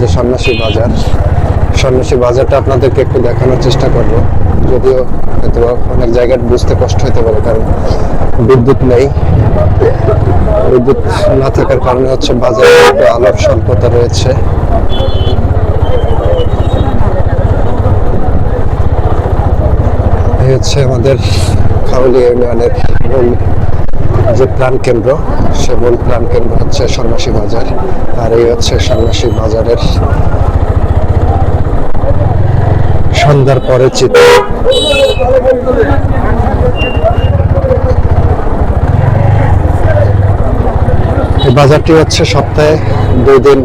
যে সন্ন্যাসী বাজার, সন্ন্যাসী বাজারটা আপনাদেরকে একটু দেখানোর চেষ্টা করব। যদিও হয়তো অনেক জায়গায় বুঝতে কষ্ট হতে পারে, কারণ বিদ্যুৎ নেই। বিদ্যুৎ না থাকার কারণে হচ্ছে বাজারে একটু আলোর স্বল্পতা রয়েছে। হচ্ছে আমাদের খাউলি ইউনিয়নের যে প্রাণ কেন্দ্র সে মূল প্রাণ কেন্দ্র হচ্ছে সন্ন্যাসী বাজার। আর এই হচ্ছে সন্ন্যাসী বাজারের সন্ধ্যার পরে চিত্র। এই বাজারটি হচ্ছে সপ্তাহে দুই দিন।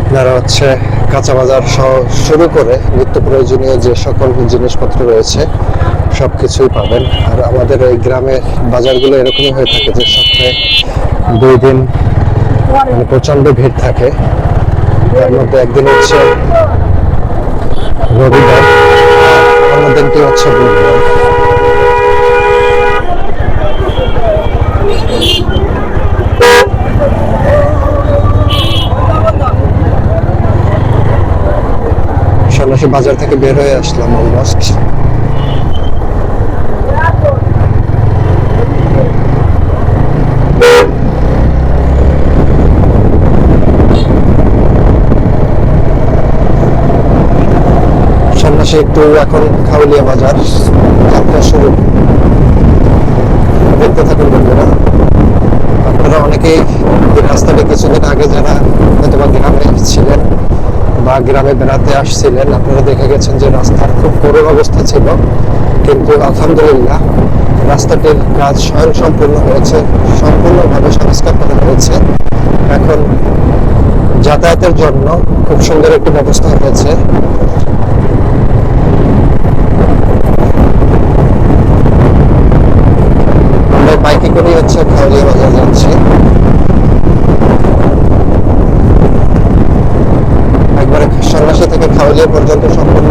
আপনারা হচ্ছে কাঁচা বাজার সহ শুরু করে নিত্য প্রয়োজনীয় যে সকল জিনিসপত্র রয়েছে সব কিছুই পাবেন। আর আমাদের এই গ্রামের বাজারগুলো এরকমই হয়ে থাকে যে সপ্তাহে দুই দিন মানে প্রচণ্ড ভিড় থাকে। তার মধ্যে একদিন হচ্ছে রবিবার আর অন্য দিনটি হচ্ছে বুধবার। সন্ন্যাসী বাজার থেকে বের হয়ে আসলাম অলমোস্ট সন্ন্যাসী একটু এখন খাউলিয়া বাজার যাত্রা শুরু। দেখতে থাকুন বন্ধুরা। আপনারা অনেকেই রাস্তাটা কিছুদিন আগে যারা হয়তো বা গ্রামে ছিলেন বা গ্রামে বেড়াতে আসছিলেন, আপনারা দেখে গেছেন যে রাস্তার খুব করুণ অবস্থা ছিল। কিন্তু আলহামদুলিল্লাহ, রাস্তাটির কাজ স্বয়ং সম্পূর্ণ হয়েছে, সম্পূর্ণভাবে সংস্কার করা হয়েছে। এখন যাতায়াতের জন্য খুব সুন্দর একটি ব্যবস্থা হয়েছে। আমরা বাইকে করে হচ্ছে খাওয়ালিয়া বাজার যাচ্ছি। সন্ন্যাসী পর্যন্ত সম্পূর্ণ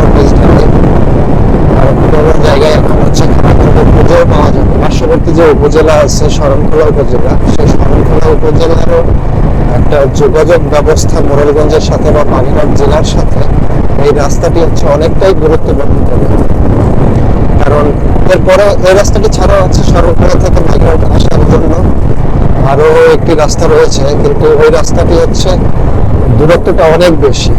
আর কোনো জায়গায় এখন হচ্ছে খানাখন্দ পুজো পাওয়া যাবে পার্শ্ববর্তী যে উপজেলা আছে, শরণখোলা উপজেলা, সেই শরণখোলা উপজেলারও একটা যোগাযোগ ব্যবস্থা মোরেলগঞ্জের সাথে বা বাগেরহাট জেলার সাথে এই রাস্তাটি হচ্ছে অনেকটাই গুরুত্বপূর্ণ। কারণ এরপরে এই রাস্তাটি ছাড়াও আছে শরণখোলা থেকে বাগেরহাট আসার জন্য আরও একটি রাস্তা রয়েছে, কিন্তু ওই রাস্তাটি হচ্ছে দূরত্বটা অনেক বেশি।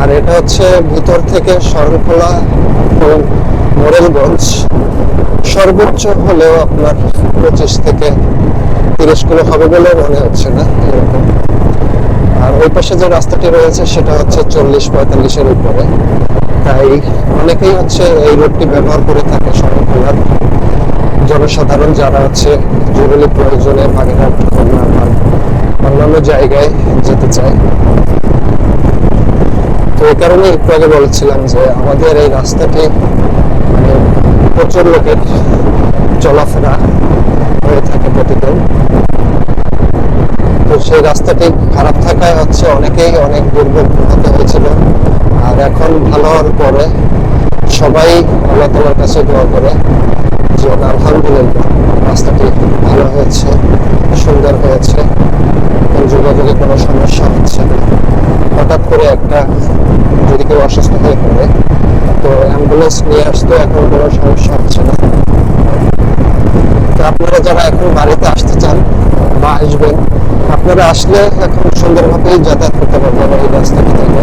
আর এটা হচ্ছে ভিতর থেকে শরণখোলা এবং মোরেলগঞ্জ। সর্বোচ্চ হলেও আপনার পঁচিশ থেকে তিরিশ কিলো হবে বলে মনে হচ্ছে না, এরকম। আর ওই পাশে যে রাস্তাটি রয়েছে সেটা হচ্ছে চল্লিশ পঁয়তাল্লিশের উপরে। তাই অনেকেই হচ্ছে এই রোডটি ব্যবহার করে থাকে শরণখোলার। জনসাধারণ যারা হচ্ছে জরুরি প্রয়োজনে বাগেরহাট বা অন্যান্য জায়গায় যেতে চায় তো এই কারণে একটু আগে বলছিলাম যে আমাদের এই রাস্তাটি মানে প্রচুর লোকের চলাফেরা হয়ে থাকে প্রতিদিন। তো সেই রাস্তাটি খারাপ থাকায় হচ্ছে অনেকেই অনেক দুর্ভোগ হতে হয়েছিল। আর এখন ভালো হওয়ার পরে সবাই আল্লাহ তালার কাছে দোয়া করে যে আলহামদুলিল্লাহ রাস্তাটি ভালো হয়েছে, সুন্দর হয়েছে। যোগাযোগে কোনো সমস্যা হচ্ছে না। হঠাৎ করে একটা যদি কেউ অসুস্থ হয়ে পড়ে, তো অ্যাম্বুলেন্স নিয়ে আসতে এখন কোনো সমস্যা হচ্ছে না। তো আপনারা যারা এখন বাড়িতে আসতে চান বা আসবেন, আপনারা আসলে এখন সুন্দরভাবেই যাতায়াত করতে পারবেন এই রাস্তাটি থেকে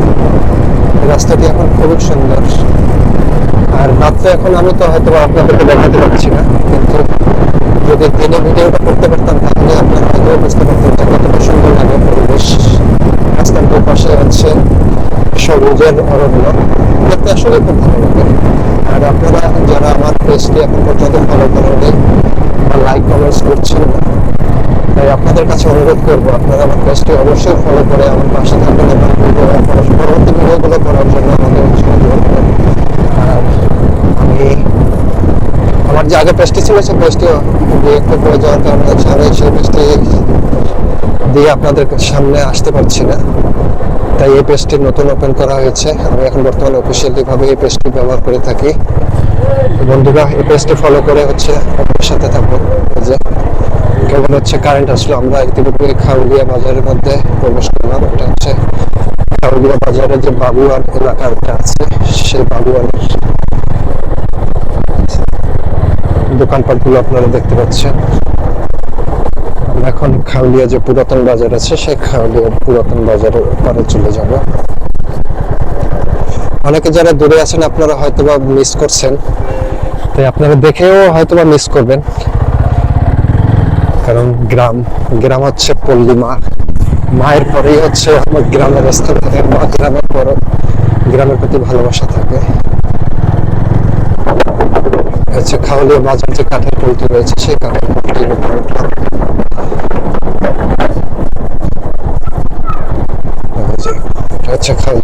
রাস্তাটি এখন খুবই সুন্দর। আর রাত্রে এখন আমি তো হয়তো আপনাদেরকে দেখাতে পারছি না, কিন্তু যদি দিনে ভিডিওটা করতে পারতাম, তাহলে আপনারা হয়তো বুঝতে পারতেন যে কতটা সুন্দর লাগে পরিবেশ। রাস্তার দুপাশে আছে সবুজের অরণ্য। দেখতে আসলে খুব ভালো লাগে। আর আপনারা যারা আমার পেজটি এখন পর্যন্ত ফলো করেননি বা লাইক কমেন্টস করছেন না, তাই আপনাদের কাছে অনুরোধ করব, আপনারা আমার পেজটি অবশ্যই ফলো করে আমার পাশে থাকবেন এবং পরবর্তী ভিডিওগুলো করার জন্য আমাদের উৎসাহ করবেন। আর আমি, আমার যে আগে পেজটি ছিল, সেই পেজটি বিরক্ত করে যাওয়ার কারণে সেই পেজটি দিয়ে আপনাদের সামনে আসতে পারছি না। তাই এই পেজটি নতুন ওপেন করা হয়েছে। আমি এখন বর্তমানে অফিসিয়ালি ভাবে এই পেজটি ব্যবহার করে থাকি। বন্ধুরা, এই পেজটি ফলো করে হচ্ছে আপনার সাথে থাকব। যে কেবল হচ্ছে? কারেন্ট আসলো। আমরা ইতিমধ্যে খাউলিয়া বাজারের মধ্যে প্রবেশ করলাম। এটা হচ্ছে খাউড়িয়া বাজারে যে বাবুয়ান এলাকাটা আছে। সেই বাবুয়ানের দোকানপাটগুলো আপনারা দেখতে পাচ্ছেন। এখন খাউলিয়া যে পুরাতন বাজার আছে, সেই খাউলিয়া পুরাতন বাজারের পারে চলে যাব। অনেকে যারা দূরে আছেন, আপনারা হয়তোবা মিস করছেন। তাই আপনারা দেখেও হয়তোবা মিস করবেন। কারণ গ্রাম গ্রাম হচ্ছে পল্লী মা। মায়ের পরেই হচ্ছে আমার গ্রামের স্থান থাকে মা গ্রামের পর গ্রামের প্রতি ভালোবাসা থাকে। হচ্ছে খাওয়ালিয়া বাজার যে কাঠের পোলট্রি রয়েছে, সেই কাঠের পোলট্রির উপর Hoşçakalın.